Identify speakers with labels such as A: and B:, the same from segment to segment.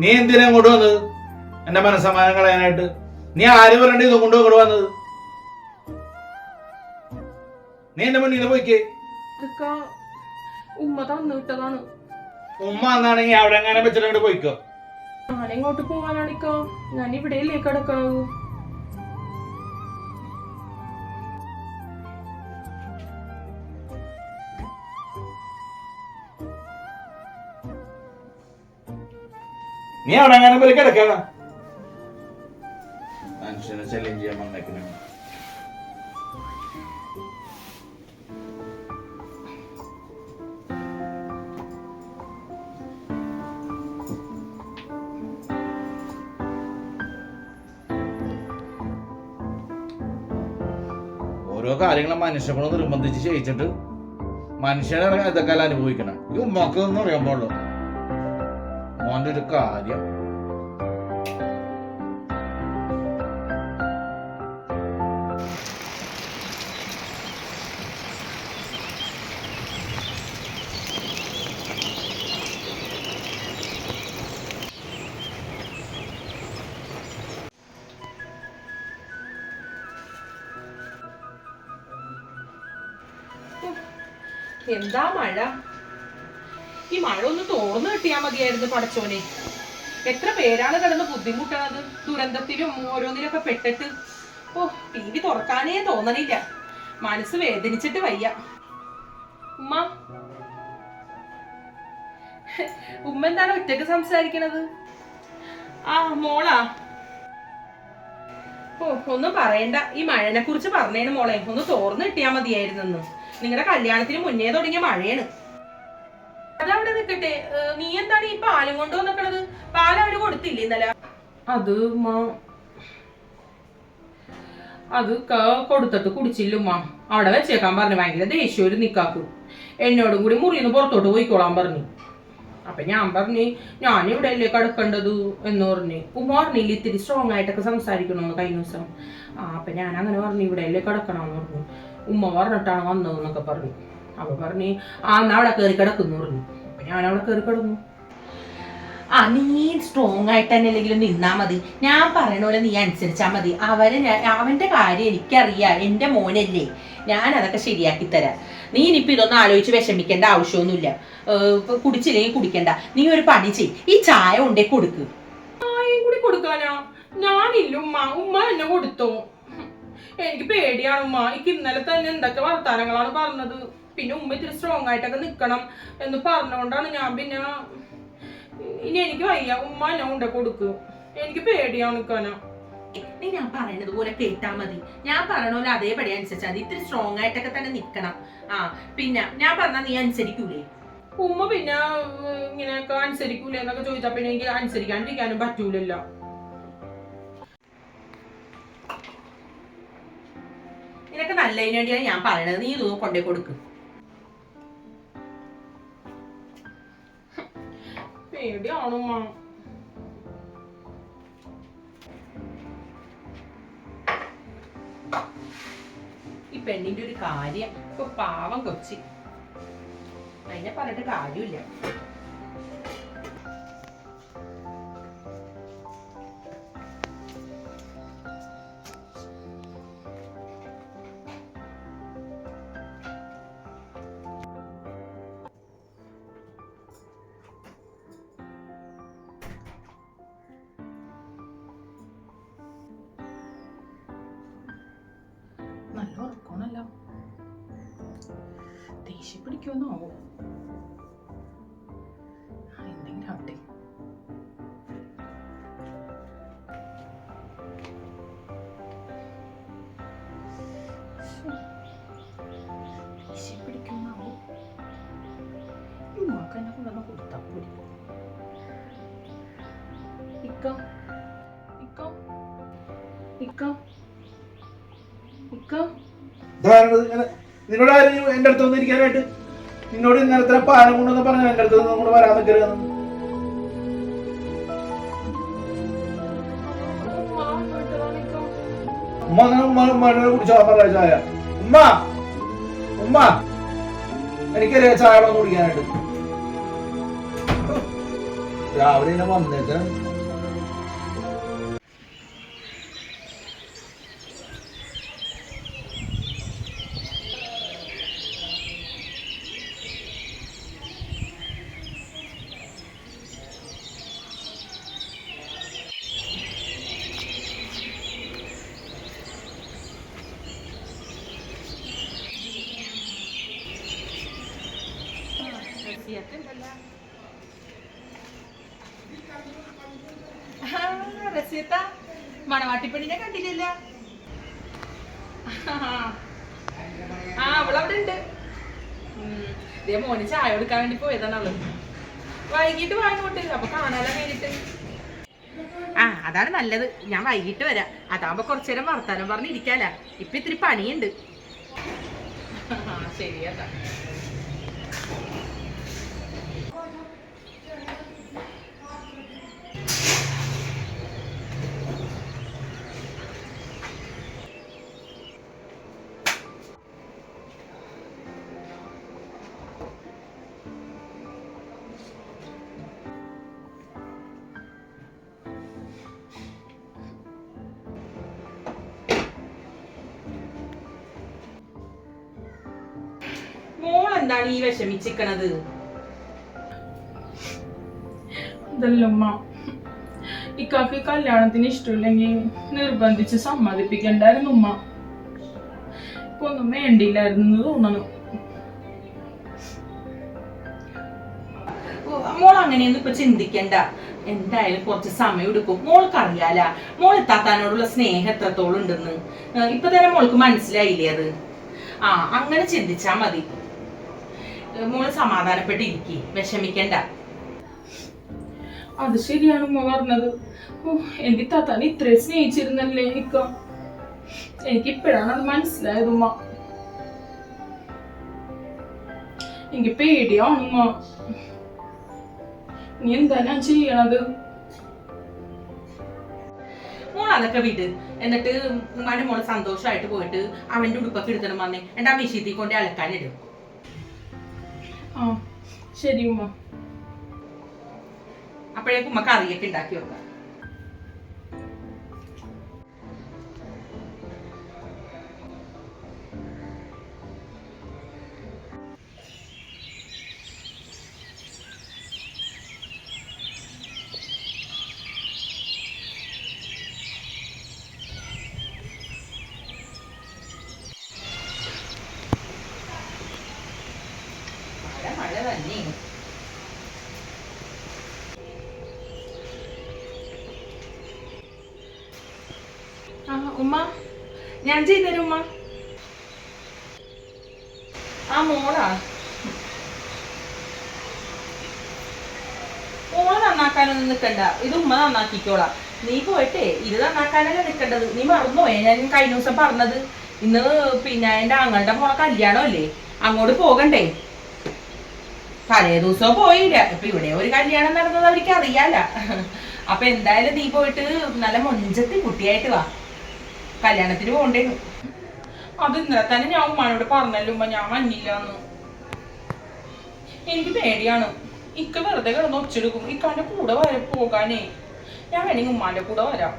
A: നീ എന്തിനാ ഇങ്ങോട്ട് വന്നത്? എന്റെ മനസ്സമാനം കളയാനായിട്ട്. നീ ആര് പറഞ്ഞിട്ട് ഇത് കൊണ്ടു ഇങ്ങോട്ട് വന്നത്? നീ എന്റെ മുന്നിൽ പോയിക്കേ.
B: ഉമ്മ തന്നു വിട്ടതാണ്.
A: ഉമ്മ എന്നാണെങ്കിൽ അവിടെ എങ്ങനെ വെച്ചിട്ട് പോയിക്കോ?
B: ഞാൻ എങ്ങോട്ട് പോവാനാണ് ഇക്ക ഞാൻ ഇവിടെയല്ലേ
A: നീ അവിടെ അങ്ങനെ പോലെ കിടക്കണ? മനുഷ്യനെ ശല്യം ചെയ്യാൻ വന്നേക്കണ. ഓരോ കാര്യങ്ങളും മനുഷ്യനെ നിർബന്ധിച്ച് ചെയ്യിച്ചിട്ട് മനുഷ്യനെ ഇതൊക്കെ അനുഭവിക്കണം? ഈ ഉമ്മക്ക് അറിയാൻ അറിയാൻ മോന്റെ ഒരു കാര്യം.
B: എന്താ മഴ? ഈ മഴ ഒന്ന് തോർന്നു കിട്ടിയാ മതിയായിരുന്നു പടച്ചോനെ. എത്ര പേരാണ് കിടന്ന് ബുദ്ധിമുട്ടണത്? ദുരന്തത്തിലും ഓരോന്നിലൊക്കെ പെട്ടിട്ട്. ഓ ടി വി തുറക്കാനേ തോന്നണില്ല. മനസ്സ് വേദനിച്ചിട്ട് വയ്യ. ഉമ്മ. ഉമ്മ എന്താണ് ഒറ്റയ്ക്ക് സംസാരിക്കണത്? ആ മോളാ. ഓ ഒന്നും പറയണ്ട. ഈ മഴനെ കുറിച്ച് പറഞ്ഞേന് മോളെ. ഒന്ന് തോർന്നു കിട്ടിയാ മതിയായിരുന്നെന്ന്. നിങ്ങളുടെ കല്യാണത്തിന് മുന്നേ തുടങ്ങിയ മഴയാണ് അതവിടെ നിൽക്കട്ടെ നീ എന്താണ് ഈ പാലും കൊണ്ടു നിക്കണത് പാൽ അവർ കൊടുത്തില്ലേ ഇന്നലെ? അത് അത് കൊടുത്തിട്ട് കുടിച്ചില്ല ഉമ്മ. അവിടെ വെച്ചേക്കാൻ പറഞ്ഞു. ഭയങ്കര ദേഷ്യം ഒരു നിക്കാക്കു എന്നോടും കൂടി മുറിന്ന് പുറത്തോട്ട് പോയിക്കോളാൻ പറഞ്ഞു. അപ്പൊ ഞാൻ പറഞ്ഞു ഞാൻ ഇവിടെ അല്ലേ കിടക്കേണ്ടത്? എന്ന് പറഞ്ഞു. ഉമ്മ പറഞ്ഞില്ല ഇത്തിരി സ്ട്രോങ് ആയിട്ടൊക്കെ സംസാരിക്കണമെന്ന് കഴിഞ്ഞ ദിവസം. ആ അപ്പൊ ഞാൻ അങ്ങനെ പറഞ്ഞു ഇവിടെ അല്ലേ കിടക്കണമെന്ന് പറഞ്ഞു. ഉമ്മ പറഞ്ഞിട്ടാണ് വന്നതെന്നൊക്കെ പറഞ്ഞു. അപ്പൊ പറഞ്ഞു ആ എന്നാ അവിടെ കയറി കിടക്കുന്നു പറഞ്ഞു. ഞാൻ അവളെ കയറി കിടന്നു. ആ നീ സ്ട്രോങ് ആയിട്ട് തന്നെ അല്ലെങ്കിലും നിന്നാ മതി. ഞാൻ പറയണ പോലെ നീ അനുസരിച്ചാ മതി. അവരെ അവന്റെ കാര്യം എനിക്കറിയാം. എന്റെ മോനല്ലേ. ഞാൻ അതൊക്കെ ശരിയാക്കി തരാം. നീ ഇനിയിപ്പോ ഇതൊന്നും ആലോചിച്ച് വിഷമിക്കേണ്ട ആവശ്യമൊന്നുമില്ല. ഇപ്പൊ കുടിച്ചില്ലെങ്കിൽ കുടിക്കണ്ട. നീ ഒരു പണി ചെയ്. ഈ ചായ ഉണ്ടേ കൊടുക്ക്. കൂടി കൊടുക്കാനാ? ഞാനില്ല ഉമ്മ. ഉമ്മ എന്നെ കൊടുത്തു. എനിക്ക് പേടിയാണ് ഉമ്മ. എനിക്ക് ഇന്നലെ തന്നെ എന്തൊക്കെ വർത്താനങ്ങളാണ് പറഞ്ഞത്. പിന്നെ ഉമ്മ ഇത്തിരി സ്ട്രോങ് ആയിട്ടൊക്കെ നിൽക്കണം എന്ന് പറഞ്ഞുകൊണ്ടാണ് ഞാൻ പിന്നെ ഇനി എനിക്ക് വയ്യ. ഉമ്മ എന്നെ കൊണ്ടേ കൊടുക്ക്. എനിക്ക് പേടിയാണ് നിൽക്കാനാ നീ ഞാൻ പറയണത് പോലെ കേട്ടാ മതി. ഞാൻ പറയണ പോലെ അതേപടി അനുസരിച്ചാൽ മതി ഇത്തിരി സ്ട്രോങ് ആയിട്ടൊക്കെ തന്നെ നിക്കണം. ആ പിന്നെ ഞാൻ പറഞ്ഞാ നീ അനുസരിക്കൂലേ? ഉമ്മ പിന്നെ ഇങ്ങനെയൊക്കെ അനുസരിക്കൂലേ എന്നൊക്കെ ചോദിച്ചാ പിന്നെ എനിക്ക് അനുസരിക്കാണ്ടിരിക്കാനും പറ്റൂലല്ലോ. നിനക്ക് നല്ലതിന് വേണ്ടിയാണ് ഞാൻ പറയണത്. നീ ഇതൊന്നും കൊണ്ടേ കൊടുക്ക്. പേടിയാണുമ്മ ഈ പെണ്ണിന്റെ ഒരു കാര്യം ഇപ്പൊ പാവം കൊച്ചി. അതിനെ പറഞ്ഞിട്ട് കാര്യമില്ല. ദേഷ്യം പിടിക്കുമെന്നാവോ എന്തെങ്കിലും ആവട്ടെ പിടിക്കുന്നാവോ ഉമ്മാക്ക് എന്നെ കൊണ്ടുവന്ന് കൊടുത്താൽ പോരി ഇക്ക ഇക്ക ഇക്ക ഇക്ക
A: ഇതാരാണിത്? ഇങ്ങനെ- നിന്നോട് ആരും എന്റെ അടുത്ത് വന്നിരിക്കാനായിട്ട്? നിന്നോട് ഇന്നലത്തെ പാലം കൊണ്ടെന്ന് പറഞ്ഞ എന്റെ അടുത്ത് നമ്മൾ വരാൻ നിൽക്കരുതെന്ന് ചായ. ഉമ്മ കുടിക്കാനായിട്ട്. രാവിലെ ഇങ്ങനെ
B: റസിയത്ത മണവാട്ടിപ്പെണ്ണിനെ കണ്ടില്ലല്ല. ആ അവളവിടെ ഉണ്ട് ഇതേ മോന് ചായ കൊടുക്കാൻ വേണ്ടി പോയതാണ് അവൾ. വൈകിട്ട് വാങ്ങോട്ട് അപ്പൊ കാണാലോ വേണ്ടിട്ട് ആ അതാണ് നല്ലത്. ഞാൻ വൈകിട്ട് വരാം. അതാവുമ്പോ കുറച്ചു നേരം വർത്താനം പറഞ്ഞിരിക്കാല. ഇപ്പൊ ഇത്തിരി പണിയുണ്ട്. ശരിയാ എന്താണ് ഈ വിഷമിച്ചിക്കണത്?
C: ഇതല്ലമ്മ ഇക്കാക്ക് കല്യാണത്തിന് ഇഷ്ടമില്ലെങ്കിൽ നിർബന്ധിച്ച് സമ്മതിപ്പിക്കണ്ടായിരുന്നു ഉമ്മ. ഇപ്പൊ ഒന്നും വേണ്ടിയില്ലായിരുന്നു തോന്നണം.
B: മോൾ അങ്ങനെയൊന്നും ഇപ്പൊ ചിന്തിക്കണ്ട. എന്തായാലും കുറച്ച് സമയം എടുക്കും. മോൾക്ക് അറിയാല മോൾ എത്താത്താനോടുള്ള സ്നേഹം എത്രത്തോളം ഉണ്ടെന്ന്. ഇപ്പൊ തന്നെ മോൾക്ക് മനസ്സിലായില്ലേ അത്? ആ അങ്ങനെ ചിന്തിച്ചാ മതി. മോൾ സമാധാനപ്പെട്ടിരിക്കേ വിഷമിക്കണ്ട.
C: അത് ശരിയാണ് ഉമ്മ പറഞ്ഞത്. ഓ എന്റെ താത്താൻ ഇത്രയും സ്നേഹിച്ചിരുന്നല്ലേ എനിക്ക്? എനിക്ക് ഇപ്പോഴാണ് അത് മനസ്സിലായത് ഉമ്മ. എനിക്ക് പേടിയാണ് ഉമ്മ. നീ എന്താ ഞാൻ ചെയ്യണത്?
B: മോൾ അതൊക്കെ വിട്. എന്നിട്ട് ഉമ്മാന്റെ മോൾ സന്തോഷമായിട്ട് പോയിട്ട് അവന്റെ ഉടുപ്പൊക്കെ എടുത്തിട്ട് വന്നേ. എന്നിട്ട് ആ മിഷീതി കൊണ്ട് അലക്കാനിടും.
C: ശരി ഉമ്മ.
B: അപ്പോഴേക്കും ഉമ്മ കറിയൊക്കെ ഉണ്ടാക്കി വെക്കാം. ഞാൻ ചെയ്തരും ഉമ്മ ആ മോളാ. മോൾ നന്നാക്കാനൊന്നും നിൽക്കണ്ട. ഇത് ഉമ്മ നന്നാക്കിക്കോളാം. നീ പോയിട്ടേ ഇത് നന്നാക്കാനല്ല നിൽക്കേണ്ടത്? നീ മറന്നുപോയേ ഞാൻ കഴിഞ്ഞ ദിവസം പറഞ്ഞത്. ഇന്ന് പിന്നെ എന്റെ ആങ്ങളുടെ മോളെ കല്യാണമല്ലേ? അങ്ങോട്ട് പോകണ്ടേ. തലേ ദിവസം പോയില്ല. ഇപ്പൊ ഇവിടെ ഒരു കല്യാണം നടന്നത് അവർക്ക് അറിയാല അപ്പൊ എന്തായാലും നീ പോയിട്ട് നല്ല മൊഞ്ചത്തി കുട്ടിയായിട്ട് വാ. കല്യാണത്തിന് പോണ്ടേനു
C: അത് ഇന്നലെ തന്നെ ഞാൻ ഉമ്മാനോട് പറഞ്ഞല്ലോ ഉമ്മ ഞാൻ മഞ്ഞില്ലാന്ന് എനിക്ക് പേടിയാണ്. ഇക്ക വെറുതെ കിടന്ന് ഒച്ചെടുക്കും. ഇക്കാന്റെ കൂടെ വരെ പോകാനേ. ഞാൻ വേണമെങ്കിൽ ഉമ്മാന്റെ കൂടെ വരാം.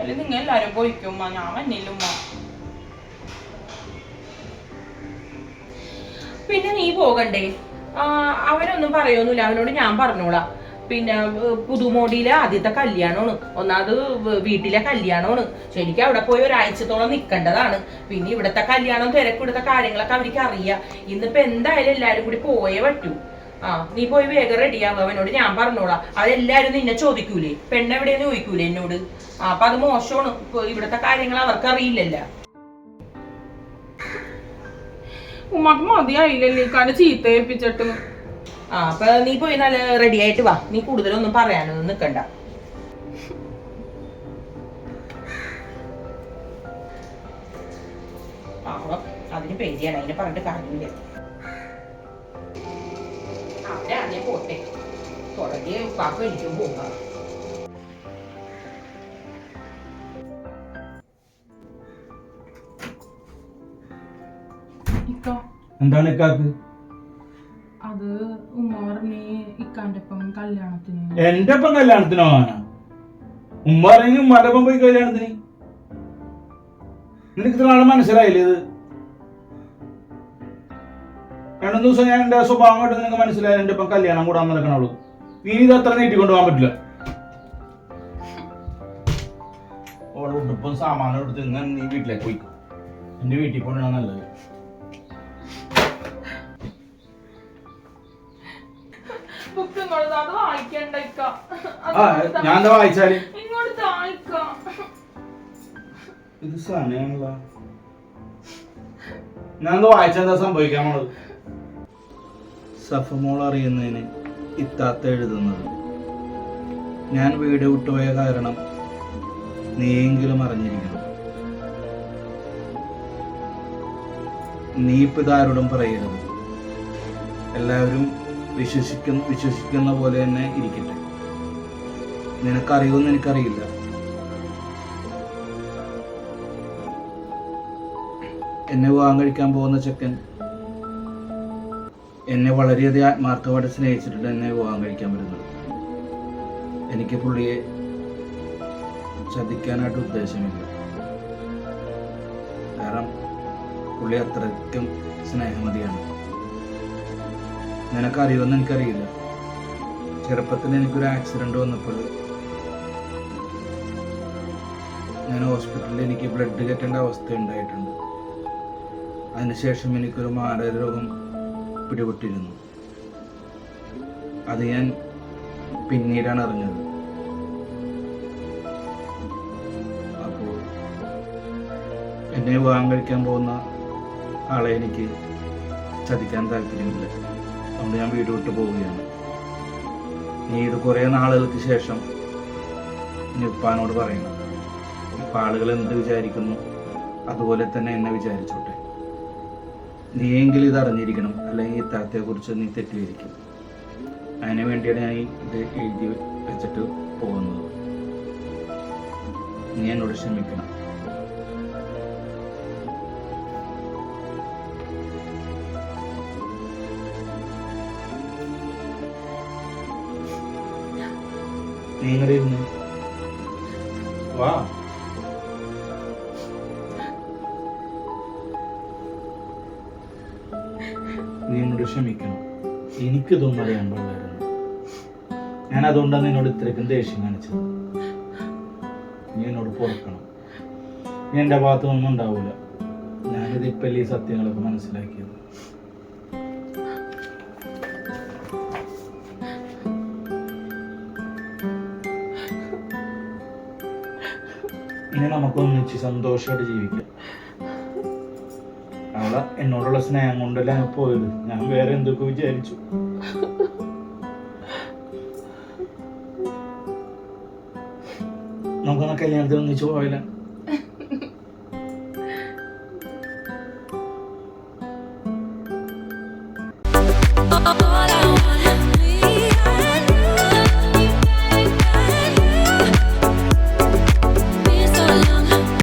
C: അല്ല നിങ്ങൾ എല്ലാരും പോയിക്കും ഉമ്മ. ഞാൻ മഞ്ഞില്ല ഉമ്മ.
B: പിന്നെ നീ പോകണ്ടേ? അവനൊന്നും പറയൊന്നുമില്ല. അവനോട് ഞാൻ പറഞ്ഞോളാം. പിന്നെ പുതുമോടിയിലെ ആദ്യത്തെ കല്യാണമാണ്. ഒന്നാമത് വീട്ടിലെ കല്യാണമാണ്. ശരിക്കും അവിടെ പോയി ഒരാഴ്ചത്തോളം നിൽക്കേണ്ടതാണ്. പിന്നെ ഇവിടുത്തെ കല്യാണം തിരക്ക് ഇവിടുത്തെ കാര്യങ്ങളൊക്കെ അവർക്ക് അറിയാം. ഇന്നിപ്പോ എന്തായാലും എല്ലാരും കൂടി പോയേ പറ്റൂ. ആ നീ പോയി വേഗം റെഡിയാവുക അവനോട് ഞാൻ പറഞ്ഞോളാം. അതെല്ലാരും നിന്നെ ചോദിക്കൂലേ? പെണ്ണെവിടെയെന്ന് ചോദിക്കൂലേ എന്നോട്? ആ അപ്പൊ അത് മോശമാണ്. ഇവിടത്തെ കാര്യങ്ങൾ അവർക്ക് അറിയില്ലല്ലോ.
C: ഉമ്മക്ക് മതിയായില്ലല്ലേ. കാരണം ചീത്ത ഏൽപ്പിച്ചിട്ട്.
B: അപ്പൊ നീ പോയി നല്ല റെഡി ആയിട്ട് വാ. നീ കൂടുതലൊന്നും പറയാനൊന്നും നിക്കണ്ട. അതിന് പേടിയാണ്. അതിനെ പറഞ്ഞിട്ട് കാര്യമില്ല.
C: ഇക്ക
D: എന്താണ് ഇക്കാക്ക്
C: അത് ഉമ്മ ഇക്കാന്റെ ഒപ്പം കല്യാണത്തിന്.
D: എന്റെ ഒപ്പം കല്യാണത്തിനോ ഉമ്മ പറഞ്ഞു ഉമ്മാന്റെ ഒപ്പം പോയി കല്യാണത്തിന്. എനിക്ക് ഇത്ര നാളെ മനസ്സിലായില്ലേ ഇത്? രണ്ടു ദിവസം ഞാൻ എന്റെ സ്വഭാവം കേട്ട് നിനക്ക് മനസ്സിലായി എന്റെ ഒപ്പം കല്യാണം കൂടാൻ നടക്കണുള്ളൂ നീ ഇത് അത്ര നീട്ടിക്കൊണ്ടു പോകാൻ പറ്റില്ല. ഓളെ സാമാനം എടുത്ത് നീ വീട്ടിലേക്ക് പോയിക്കോ. എന്റെ വീട്ടിൽ പോകണ നല്ലത്.
C: ഇങ്ങോട്ട് അത് വായിക്കണ്ട ഇക്ക.
D: ഞാൻ എന്താ വായിച്ചാൽ?
C: ഇങ്ങോട്ട് തായിക്ക
D: ഇത് സമയമാണല്ലോ ഞാൻ എന്താ വായിച്ചെന്താ സംഭവിക്കാൻ പോണത്? സഫമോൾ അറിയുന്നതിന് ഇത്താത്ത എഴുതുന്നത്. ഞാൻ വീട് വിട്ടുപോയ കാരണം നീയെങ്കിലും അറിഞ്ഞിരിക്കണം. നീ ഇപ്പം ഇതാരോടും പറയരുത്. എല്ലാവരും വിശ്വസിക്കുന്ന വിശ്വസിക്കുന്ന പോലെ തന്നെ ഇരിക്കട്ടെ. നിനക്കറിയുമെന്ന് എനിക്കറിയില്ല. എന്നെ വിവാഹം കഴിക്കാൻ പോകുന്ന ചെക്കൻ എന്നെ വളരെയധികം ആത്മാർത്ഥമായിട്ട് സ്നേഹിച്ചിട്ടുണ്ട് എന്നെ വിവാഹം കഴിക്കാൻ വരുന്നത്. എനിക്ക് പുള്ളിയെ ചതിക്കാനായിട്ട് ഉദ്ദേശമില്ല. കാരണം പുള്ളി അത്രയ്ക്കും സ്നേഹമതിയാണ്. നിനക്കറിയുമെന്ന് എനിക്കറിയില്ല. ചെറുപ്പത്തിൽ എനിക്കൊരു ആക്സിഡന്റ് വന്നപ്പോൾ ഞാൻ ഹോസ്പിറ്റലിൽ എനിക്ക് ബ്ലഡ് കെട്ടേണ്ട അവസ്ഥ ഉണ്ടായിട്ടുണ്ട്. അതിനുശേഷം എനിക്കൊരു മാരക രോഗം പിടിപെട്ടിരുന്നു. അത് ഞാൻ പിന്നീടാണ് അറിഞ്ഞത്. അപ്പോൾ എന്നെ വിവാഹം കഴിക്കാൻ പോകുന്ന ആളെ എനിക്ക് ചതിക്കാൻ താല്പര്യമില്ല. അതുകൊണ്ട് ഞാൻ വീട് വിട്ടു പോവുകയാണ്. നീ ഇത് കുറേ നാളുകൾക്ക് ശേഷം നീ ഉപ്പാനോട് പറയണം. ഇപ്പം ആളുകൾ എന്ത് വിചാരിക്കുന്നു? അതുപോലെ തന്നെ എന്നെ വിചാരിച്ചോട്ടെ. നീയെങ്കിലും ഇത് അറിഞ്ഞിരിക്കണം. അല്ലെങ്കിൽ താത്തയെ നീ തെറ്റിദ്ധരിക്കും. അതിന് വേണ്ടിയാണ് ഞാൻ ഇത് എഴുതി വെച്ചിട്ട് പോകുന്നത്. നീ എന്നോട് ക്ഷമിക്കണം. നീ ഇങ്ങനെ ഇരുന്ന് വാ. നീ എന്നോട് ക്ഷമിക്കണം എനിക്കിതൊന്നും അറിയാൻ പാടില്ലായിരുന്നു. ഞാൻ അതുകൊണ്ടാണ് നിന്നോട് ഇത്രയ്ക്കും ദേഷ്യം കാണിച്ചത്. നീ എന്നോട് പൊറുക്കണം. നീ എന്റെ ഭാഗത്തൊന്നും ഉണ്ടാവില്ല ഞാനിത് ഇപ്പം ഈ സത്യങ്ങളൊക്കെ മനസ്സിലാക്കിയത്? നമുക്കൊന്നിച്ച് സന്തോഷമായിട്ട് ജീവിക്കാം. അവളെ എന്നോടുള്ള സ്നേഹം കൊണ്ടല്ല ഞാൻ പോയത്. ഞാൻ വേറെ എന്തൊക്കെ വിചാരിച്ചു. നമുക്കൊന്ന് കല്യാണത്തിന് ഒന്നിച്ച് പോയില്ല